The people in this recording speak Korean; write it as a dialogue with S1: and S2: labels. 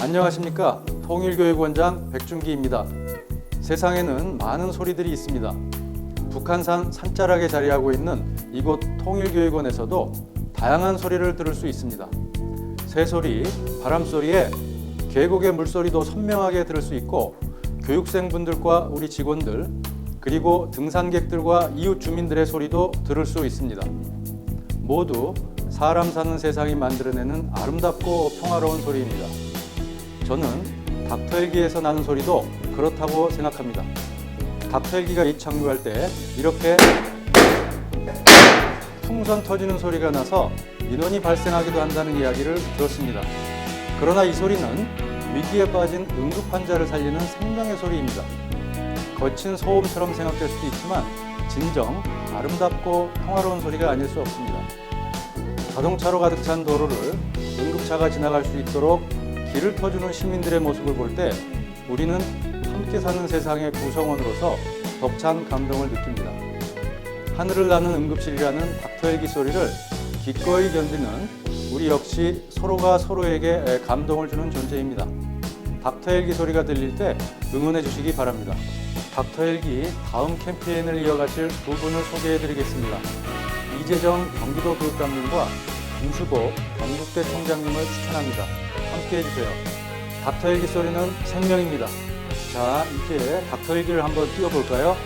S1: 안녕하십니까 통일교육원장 백준기입니다. 세상에는 많은 소리들이 있습니다. 북한산 산자락에 자리하고 있는 이곳 통일교육원에서도 다양한 소리를 들을 수 있습니다. 새소리, 바람소리에 계곡의 물소리도 선명하게 들을 수 있고 교육생분들과 우리 직원들 그리고 등산객들과 이웃 주민들의 소리도 들을 수 있습니다. 모두 사람 사는 세상이 만들어내는 아름답고 평화로운 소리입니다. 저는 닥터헬기에서 나는 소리도 그렇다고 생각합니다. 닥터헬기가 입착륙할 때 이렇게 풍선 터지는 소리가 나서 민원이 발생하기도 한다는 이야기를 들었습니다. 그러나 이 소리는 위기에 빠진 응급 환자를 살리는 생명의 소리입니다. 거친 소음처럼 생각될 수도 있지만 진정 아름답고 평화로운 소리가 아닐 수 없습니다. 자동차로 가득 찬 도로를 응급차가 지나갈 수 있도록 길을 터주는 시민들의 모습을 볼 때 우리는 함께 사는 세상의 구성원으로서 벅찬 감동을 느낍니다. 하늘을 나는 응급실이라는 닥터헬기 소리를 기꺼이 견디는 우리 역시 서로가 서로에게 감동을 주는 존재입니다. 닥터헬기 소리가 들릴 때 응원해 주시기 바랍니다. 닥터헬기 다음 캠페인을 이어가실 두 분을 소개해 드리겠습니다. 이재정 경기도 교육감님과 김수복 경북대 총장님을 추천합니다. 함께 해주세요. 닥터헬기 소리는 생명입니다. 자, 이제 닥터헬기를 한번 띄워볼까요?